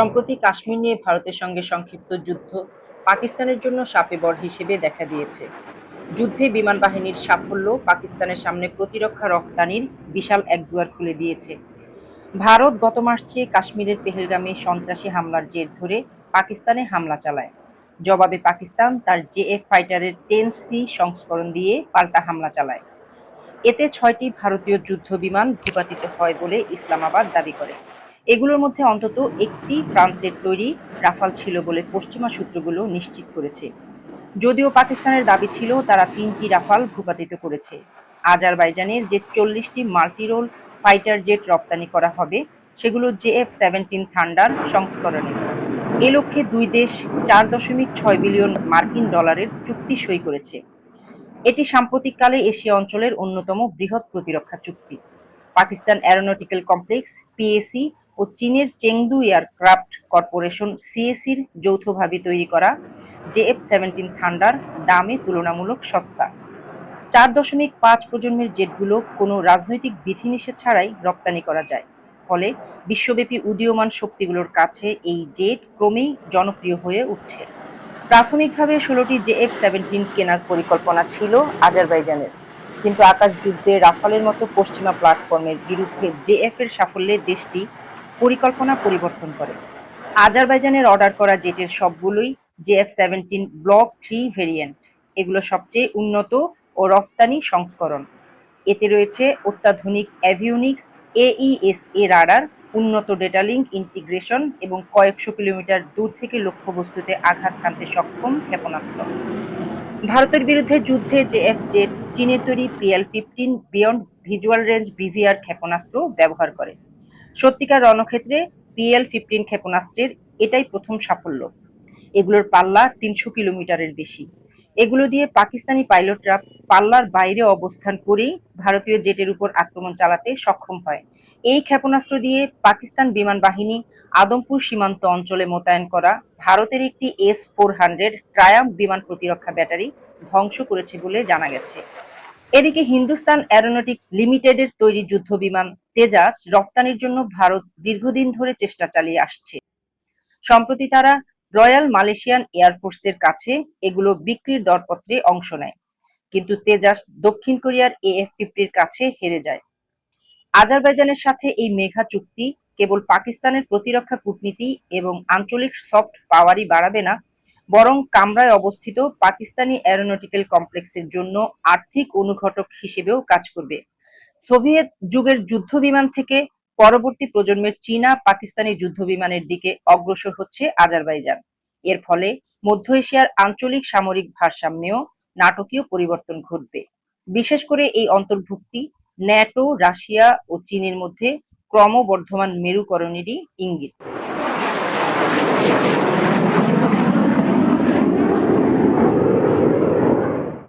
সম্প্রতি কাশ্মীর নিয়ে ভারতের সঙ্গে সংক্ষিপ্ত যুদ্ধ পাকিস্তানের জন্য শাপে বর হিসেবে দেখা দিয়েছে। যুদ্ধে বিমান বাহিনীর সাফল্য পাকিস্তানের সামনে প্রতিরক্ষা রপ্তানির বিশাল এক দুয়ার খুলে দিয়েছে। ভারত গত মার্চে কাশ্মীরের পেহেলগামে সন্ত্রাসী হামলার জের ধরে পাকিস্তানে হামলা চালায়। জবাবে পাকিস্তান তার জেএফ ফাইটারের টেন সি সংস্করণ দিয়ে পাল্টা হামলা চালায়। এতে ছয়টি ভারতীয় যুদ্ধ বিমান ভূপাতিত হয় বলে ইসলামাবাদ দাবি করে। এগুলোর মধ্যে অন্তত একটি ফ্রান্সের তৈরি রাফাল ছিল বলে পশ্চিমা সূত্রগুলো নিশ্চিত করেছে। যদিও পাকিস্তানের দাবি ছিল তারা তিনটি রাফাল ভূপাতিত করেছে। আজারবাইজানের যে চল্লিশটি মাল্টিরোল ফাইটার জেট রপ্তানি করা হবে, সেগুলো জেএফ সেভেন্টিন থান্ডার সংস্করণে। এ লক্ষ্যে দুই দেশ চার দশমিক ছয় বিলিয়ন মার্কিন ডলারের চুক্তি সই করেছে। এটি সাম্প্রতিককালে এশিয়া অঞ্চলের অন্যতম বৃহৎ প্রতিরক্ষা চুক্তি। পাকিস্তান অ্যারোনটিক্যাল কমপ্লেক্স, পিএসি ও চীনের চেংদু এয়ারক্রাফট কর্পোরেশন সিএসির যৌথভাবে তৈরি করা জেএফ সেভেন্টিন থান্ডার দামে তুলনামূলক সস্তা। চার দশমিক পাঁচ প্রজন্মের জেটগুলো কোনো রাজনৈতিক বিধিনিষেধ ছাড়াই রপ্তানি করা যায়। ফলে বিশ্বব্যাপী উদীয়মান শক্তিগুলোর কাছে এই জেট ক্রমেই জনপ্রিয় হয়ে উঠছে। প্রাথমিকভাবে ষোলোটি জেএফ সেভেন্টিন কেনার পরিকল্পনা ছিল আজারবাইজানের। কিন্তু আকাশ যুদ্ধে রাফালের মতো পশ্চিমা প্ল্যাটফর্মের বিরুদ্ধে জেএফ এর সাফল্যে দেশটি পরিকল্পনা পরিবর্তন করে। আজারবাইজানের অর্ডার করা জেটের সবগুলোই JF seventeen block three variant. এগুলো সবচেয়ে উন্নত ও রফতানি সংস্করণ। এতে রয়েছে অত্যাধুনিক অ্যাভিওনিক্স এইএসএ রাডার, উন্নত ডেটা লিঙ্ক ইন্টিগ্রেশন এবং কয়েকশো কিলোমিটার দূর থেকে লক্ষ্যবস্তুতে আঘাত হানতে সক্ষম ক্ষেপণাস্ত্র। ভারতের বিরুদ্ধে যুদ্ধে জেএফ জেট চীনের তৈরি PL fifteen beyond visual range BVR ক্ষেপণাস্ত্র ব্যবহার করে। সত্যিকার রণক্ষেত্রে পিএল ফিফটিন ক্ষেপণাস্ত্রের এটাই প্রথম সাফল্য। এগুলোর পাল্লা তিনশো কিলোমিটারের বেশি। এগুলো দিয়ে পাকিস্তানি পাইলটরা পাল্লার বাইরে অবস্থান করেই ভারতীয় জেটের উপর আক্রমণ চালাতে সক্ষম হয়। এই ক্ষেপণাস্ত্র দিয়ে পাকিস্তান বিমান বাহিনী আদমপুর সীমান্ত অঞ্চলে মোতায়েন করা ভারতের একটি এস ফোর হান্ড্রেড ট্রায়াম বিমান প্রতিরক্ষা ব্যাটারি ধ্বংস করেছে বলে জানা গেছে। এদিকে হিন্দুস্তান অ্যারোনটিক লিমিটেডের তৈরি যুদ্ধ বিমান তেজাস রপ্তানির জন্য ভারত দীর্ঘদিন ধরে চেষ্টা চালিয়ে আসছে। সম্প্রতি তারা রয়্যাল মালয়েশিয়ান এয়ারফোর্সের কাছে এগুলো বিক্রির দরপত্রে অংশ নেয়, কিন্তু তেজাস দক্ষিণ কোরিয়ার এএফ ফিফটির কাছে হেরে যায়। আজারবাইজানের সাথে এই মেঘা চুক্তি কেবল পাকিস্তানের প্রতিরক্ষা কূটনীতি এবং আঞ্চলিক সফট পাওয়ারই বাড়াবে না বরং কামরায় অবস্থিত পাকিস্তানি অ্যারোনটিক্যাল কমপ্লেক্সের জন্য আর্থিক অনুঘটক হিসেবেও কাজ করবে। সোভিয়েত যুগের যুদ্ধ বিমান থেকে পরবর্তী প্রজন্মের চীনা পাকিস্তানি যুদ্ধ বিমানের দিকে অগ্রসর হচ্ছে আজারবাইজান। এর ফলে মধ্য এশিয়ার আঞ্চলিক সামরিক ভারসাম্যেও নাটকীয় পরিবর্তন ঘটবে। বিশেষ করে এই অন্তর্ভুক্তি ন্যাটো, রাশিয়া ও চীনের মধ্যে ক্রমবর্ধমান মেরুকরণেরই ইঙ্গিত।